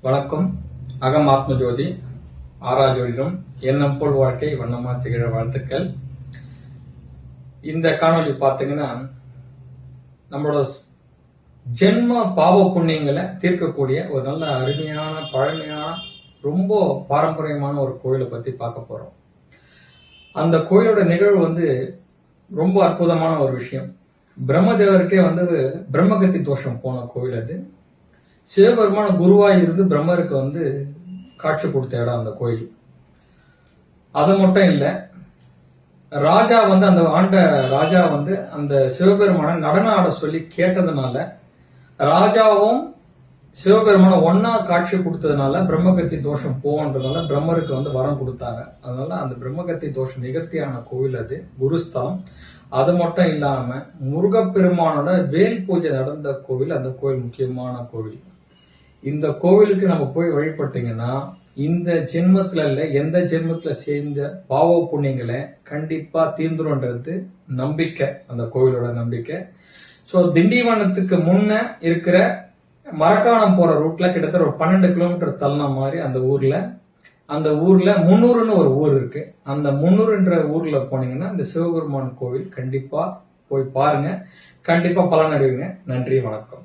வணக்கம். அகம் ஆத்ம ஜோதி ஆறா ஜோதிடம் எண்ணம் போல் வாழ்க்கை வண்ணமா திகழ வாழ்த்துக்கள். இந்த காணொலி பார்த்தீங்கன்னா நம்மளோட ஜென்ம பாவ புண்ணியங்களை தீர்க்கக்கூடிய ஒரு நல்ல அருமையான பழமையான ரொம்ப பாரம்பரியமான ஒரு கோயிலை பத்தி பார்க்க போறோம். அந்த கோயிலோட நிகழ்வு வந்து ரொம்ப அற்புதமான ஒரு விஷயம். பிரம்மதேவருக்கே வந்து பிரம்மகத்தி தோஷம் போன கோயில் அது. சிவபெருமான குருவாய் இருந்து பிரம்மருக்கு வந்து காட்சி கொடுத்த இடம் அந்த கோயில். அது மட்டும் இல்லை ராஜா வந்து அந்த ஆண்ட ராஜா வந்து அந்த சிவபெருமான நடன ஆட சொல்லி கேட்டதுனால ராஜாவும் சிவபெருமான ஒன்னா காட்சி கொடுத்ததுனால பிரம்மகத்தி தோஷம் போன்றதுனால பிரம்மருக்கு வந்து வரம் கொடுத்தாங்க. அதனால அந்த பிரம்மகத்தி தோஷம் நிகழ்த்தியான கோவில் அது குருஸ்தலம். அது மட்டும் இல்லாம முருகப்பெருமானோட வேல் பூஜை நடந்த கோவில் அந்த கோவில் முக்கியமான கோவில். இந்த கோவிலுக்கு நம்ம போய் வழிபட்டீங்கன்னா இந்த ஜென்மத்துல இல்ல எந்த ஜென்மத்துல சேர்ந்த பாவ புண்ணியங்களை கண்டிப்பா தீர்ந்துரும்ன்றது நம்பிக்கை அந்த கோவிலோட நம்பிக்கை. ஸோ திண்டிவனத்துக்கு முன்ன இருக்கிற மரக்காணம் போற ரூட்ல கிட்டத்தட்ட ஒரு பன்னெண்டு கிலோமீட்டர் தள்ளின மாதிரி அந்த ஊர்ல அந்த ஊர்ல முன்னூறுன்னு ஒரு ஊர் இருக்கு. அந்த முன்னூறுன்ற ஊர்ல போனீங்கன்னா இந்த சிவபெருமான் கோவில் கண்டிப்பா போய் பாருங்க. கண்டிப்பா பலனடைவீங்க. நன்றி வணக்கம்.